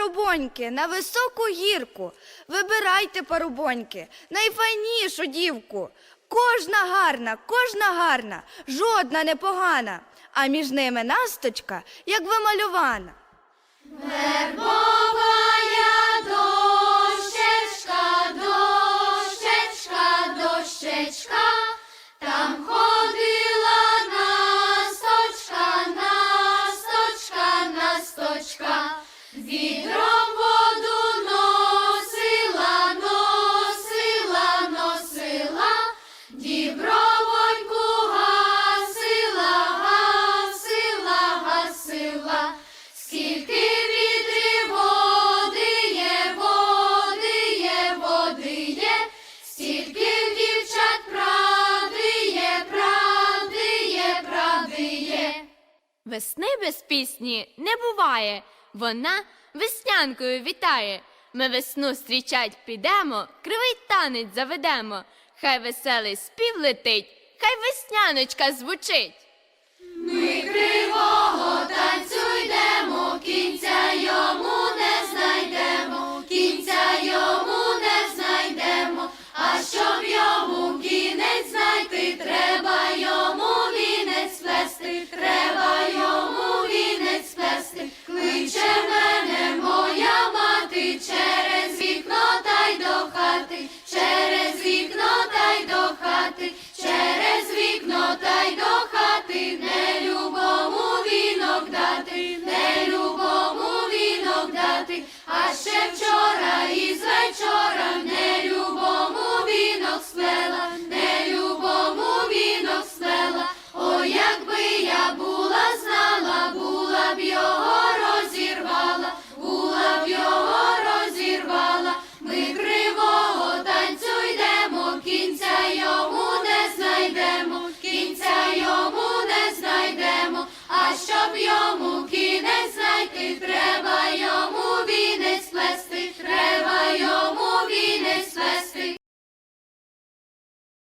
парубоньки, на високу гірку. Вибирайте парубоньки, найфайнішу дівку. Кожна гарна, кожна гарна, жодна непогана, а між ними насточка, як вималювана. Весни без пісні не буває, вона веснянкою вітає. Ми весну зустрічать підемо, кривий танець заведемо. Хай веселий спів летить, хай весняночка звучить.